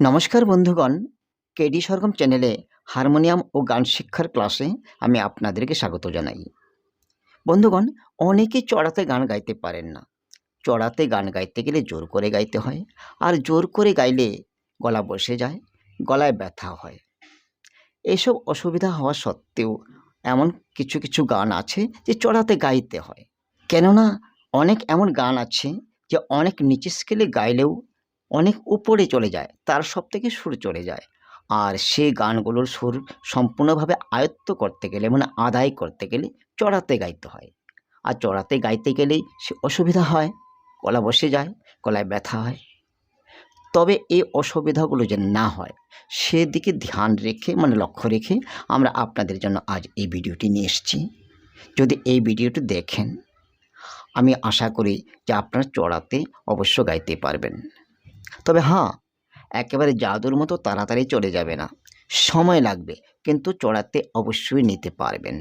নমস্কার বন্ধুগণ, কেডি সরগম চ্যানেলে হারমোনিয়াম ও গান শিক্ষার ক্লাসে আমি আপনাদেরকে স্বাগত জানাই। বন্ধুগণ, অনেকে চড়াতে গান গাইতে পারেন না। চড়াতে গান গাইতে গেলে জোর করে গাইতে হয়, আর জোর করে গাইলে গলা বসে যায়, গলায় ব্যথা হয়। এসব অসুবিধা হওয়া সত্ত্বেও এমন কিছু কিছু গান আছে যে চড়াতে গাইতে হয়। কেননা, অনেক এমন গান আছে যে অনেক নিচে স্কেলে গাইলেও অনেক উপরে চলে যায়, তার সব থেকে সুর চলে যায়। আর সেই গানগুলোর সুর সম্পূর্ণভাবে আয়ত্ত করতে গেলে মানে আদায় করতে গেলে চড়াতে গাইতে হয়। আর চড়াতে গাইতে গেলেই সে অসুবিধা হয়, গলা বসে যায়, গলায় ব্যথা হয়। তবে এই অসুবিধাগুলো যেন না হয়, সেদিকে ধ্যান রেখে মানে লক্ষ্য রেখে আমরা আপনাদের জন্য আজ এই ভিডিওটি নিয়ে এসেছি। যদি এই ভিডিওটি দেখেন, আমি আশা করি যে আপনারা চড়াতে অবশ্য গাইতে পারবেন। তবে হ্যাঁ একেবারে জাদুর মতো তাড়াতাড়ি চলে যাবে না। সময় লাগবে, কিন্তু চড়াতে অবশ্যই নিতে পারবেন।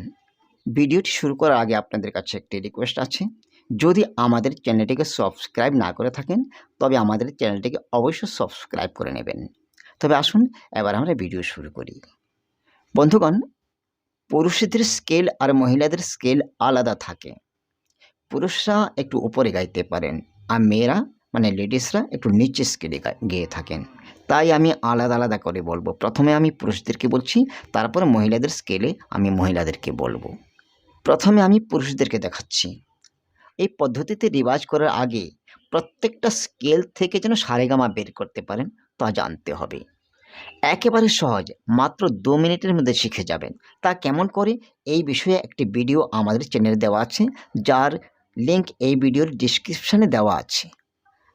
ভিডিওটি শুরু করার আগে আপনাদের কাছে একটি রিকোয়েস্ট আছে। যদি আমাদের চ্যানেলটিকে সাবস্ক্রাইব না করে থাকেন, তবে আমাদের চ্যানেলটিকে অবশ্যই সাবস্ক্রাইব করে নেবেন। তবে আসুন, এবার আমরা ভিডিও শুরু করি। বন্ধুগণ, পুরুষদের স্কেল আর মহিলাদের স্কেল আলাদা থাকে। পুরুষরা একটু উপরে গাইতে পারেন, আর মেয়েরা মানে লেডিসরা একটু নিচে স্কেলে গেয়ে থাকেন। তাই আমি আলাদা আলাদা করে বলব। প্রথমে আমি পুরুষদেরকে বলছি, তারপরে মহিলাদের স্কেলে আমি মহিলাদেরকে বলব। প্রথমে আমি পুরুষদেরকে দেখাচ্ছি। এই পদ্ধতিতে রিওয়াজ করার আগে প্রত্যেকটা স্কেল থেকে যেন সারেগামা বের করতে পারেন, তা জানতে হবে। একেবারে সহজ, মাত্র দু মিনিটের মধ্যে শিখে যাবেন। তা কেমন করে? এই বিষয়ে একটি ভিডিও আমাদের চ্যানেলে দেওয়া আছে, যার লিংক এই ভিডিওর ডিসক্রিপশানে দেওয়া আছে।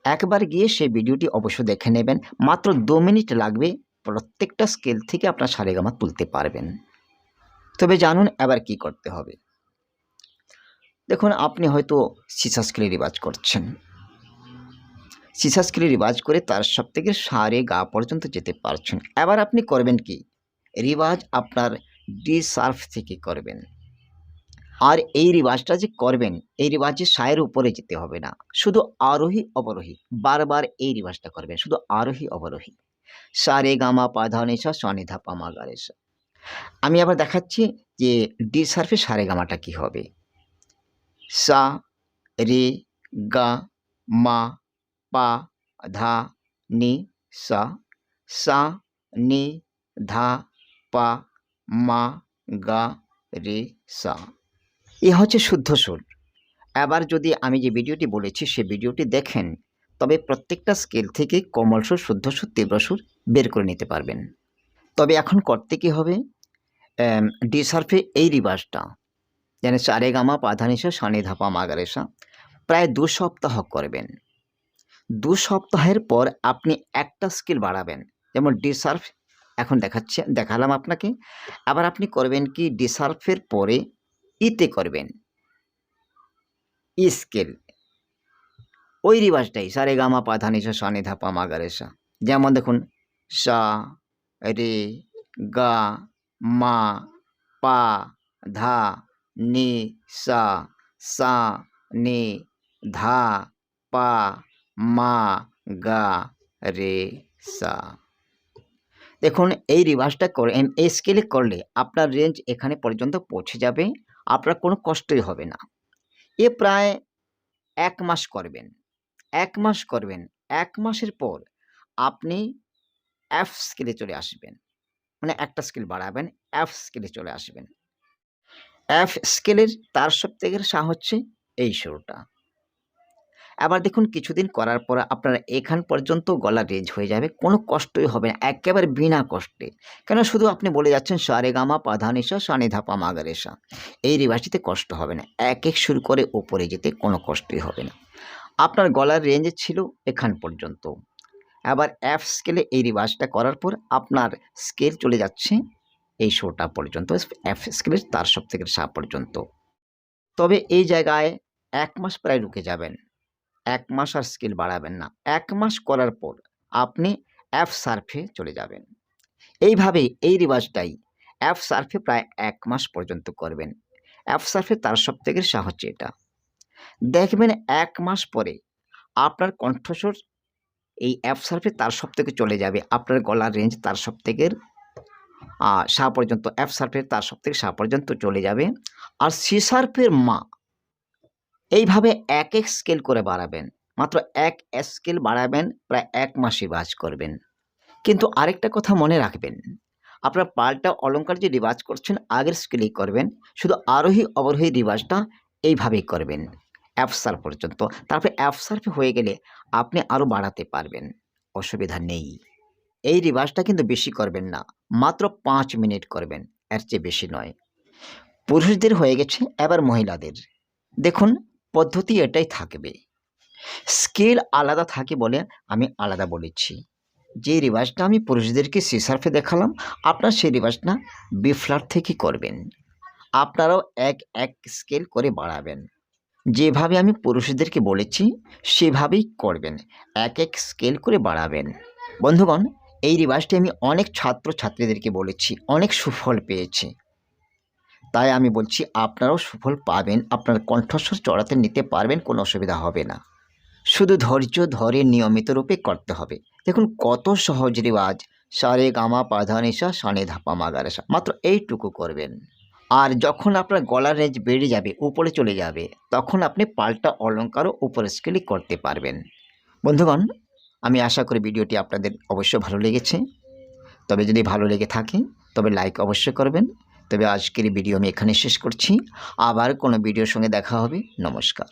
একবার গিয়ে সেই ভিডিওটি অবশ্য দেখে নেবেন। মাত্র দু মিনিট লাগবে প্রত্যেকটা স্কেল থেকে আপনার সারেগামা তুলতে পারবেন। তবে জানুন এবার কি করতে হবে। দেখুন, আপনি হয়তো সিসা স্কেলে রিবাজ করছেন। সিসা স্কেলে রিবাজ করে তার সব থেকে সারে গা পর্যন্ত যেতে পারছেন। এবার আপনি করবেন কি? রিবাজ আপনার ডি সার্ফ থেকে করবেন। আর এই রিওয়াজটা যে করবেন, এই রিওয়াজে সায়ের উপরে যেতে হবে না। শুধু আরোহী, অবরোহী, বারবার এই রিওয়াজটা করবেন, শুধু আরোহী, অবরোহী। সা রে গামা পাধা নিশা সনিধা পামা গারেসা আমি আবার দেখাচ্ছি যে ডি সার্ফে সারে গামাটা কি হবে। সা, রে, গা, মা, পা, ধা, নি, সা। সা, নি, ধা, পা, মা, গা, রে, সা। এ হচ্ছে শুদ্ধ সুর। এবার যদি আমি যে ভিডিওটি বলেছি সে ভিডিওটি দেখেন তবে প্রত্যেকটা স্কেল থেকে কোমল সুর শুদ্ধ সুর তীব্র সুর বের করে নিতে পারবেন। তবে এখন করতে কি হবে? এম, ডি সার্ফে এই রিবাসটা যেন চারে গামা পাধানিসা সানি ধাপা মাগারেসা প্রায় দু সপ্তাহ করবেন। দু সপ্তাহের পর আপনি একটা স্কিল বাড়াবেন। যেমন ডি সার্ফ এখন দেখাচ্ছে দেখালাম আপনাকে। আবার আপনি করবেন কি ডি সার্ফের পরে ইতে করবেন। E scale. ওই রিবাজটাই সারে গামা পাধানিসা সানি ধাপা মাগারেসা যেমন দেখুন, সা, রে, গা, মা, পা, ধা, নি, সা সা, নি, ধা, পা, মা, গা, রে, সা। দেখুন, এই রিভার্সটা করে এই স্কেলে করলে আপনার রেঞ্জ এখানে পর্যন্ত পৌঁছে যাবে। আপনার কোনো কষ্টই হবে না। এ প্রায় এক মাস করবেন। এক মাস করবেন। এক মাসের পর আপনি অ্যাফ স্কেলে চলে আসবেন। মানে একটা স্কেল বাড়াবেন অ্যাফ স্কেলে চলে আসবেন। অ্যাফ স্কেলের তার সব থেকে সা হচ্ছে এই সুরটা আবার দেখুন কিছুদিন করার পর আপনার এখান পর্যন্ত গলা রেঞ্জ হয়ে যাবে, কোনো কষ্টই হবে না, একেবারে বিনা কষ্টে। কেন শুধু আপনি বলে যাচ্ছেন সারে গামা পাধানিসা সানি ধাপা মাগারেসা এই রিভার্সিতে কষ্ট হবে না, এক এক শুরু করে ওপরে যেতে কোনো কষ্টই হবে না। আপনার গলার রেঞ্জ ছিল এখান পর্যন্ত। আবার এফ স্কেলে এই রিভার্সটা করার পর আপনার স্কেল চলে যাচ্ছে এই শোটা পর্যন্ত এফ স্কেলের তার সব থেকে সা পর্যন্ত। তবে এই জায়গায় এক মাস প্রায় রুকে যাবেন। এক মাস আর স্কিল বাড়াবেন না। এক মাস করার পর আপনি অ্যাপ সার্ফে চলে যাবেন। এইভাবে এই রিওয়াজটাই অ্যাপ সার্ফে প্রায় এক মাস পর্যন্ত করবেন। অ্যাপ সার্ফে তার সব থেকে সাহায্য এটা। দেখবেন এক মাস পরে আপনার কণ্ঠস্বর এই অ্যাপ সার্ফে তার সব থেকে চলে যাবে। আপনার গলার রেঞ্জ তার সব থেকে সা পর্যন্ত, অ্যাপ সার্ফের তার সব থেকে পর্যন্ত চলে যাবে। আর সি সার্ফের মা এইভাবে এক এক স্কেল করে বাড়াবেন। মাত্র এক স্কেল বাড়াবেন, প্রায় এক মাস রিবাজ করবেন। কিন্তু আরেকটা কথা মনে রাখবেন, আপনার পাল্টা অলংকার যে রিবাজ করছেন, আগের স্কেলেই করবেন, শুধু আরোহী অবরোহী রিবাজটা এইভাবেই করবেন অ্যাপসার পর্যন্ত। তারপরে অ্যাপসার্ফে হয়ে গেলে আপনি আরও বাড়াতে পারবেন, অসুবিধা নেই। এই রিবাজটা কিন্তু বেশি করবেন না, মাত্র পাঁচ মিনিট করবেন, এর চেয়ে বেশি নয়। পুরুষদের হয়ে গেছে, এবার মহিলাদের। দেখুন পদ্ধতি এটাই থাকবে। স্কেল আলাদা থাকে বলে আমি আলাদা বলেছি। যে রিবাজটা আমি পুরুষদেরকে সিসার্ফে দেখালাম, আপনার সেই রিবাজটা বিফ্লার থেকে করবেন। আপনারাও এক এক স্কেল করে বাড়াবেন। যেভাবে আমি পুরুষদেরকে বলেছি, সেভাবেই করবেন। এক এক স্কেল করে বাড়াবেন। বন্ধুগণ, এই রিবাজটি আমি অনেক ছাত্র ছাত্রীদেরকে বলেছি, অনেক সুফল পেয়েছি। তাই আমি বলছি আপনারাও সুফল পাবেন, আপনার কণ্ঠস্বর চড়াতে নিতে পারবেন, কোনো অসুবিধা হবে না। শুধু ধৈর্য ধরে নিয়মিত রূপে করতে হবে। দেখুন কত সহজ রিবাজ সারে গামা পাধানিসা সানে ধাপা মাগারেসা মাত্র এইটুকু করবেন। আর যখন আপনার গলার রেঞ্জ বেড়ে যাবে, উপরে চলে যাবে, তখন আপনি পাল্টা অলঙ্কারও উপরে স্কেলই করতে পারবেন। বন্ধুগণ, আমি আশা করি ভিডিওটি আপনাদের অবশ্য ভালো লেগেছে। তবে যদি ভালো লেগে থাকে, তবে লাইক অবশ্যই করবেন। তবে আজকের ভিডিও আমি এখানে শেষ করছি। আবার কোনো ভিডিওর সঙ্গে দেখা হবে। নমস্কার।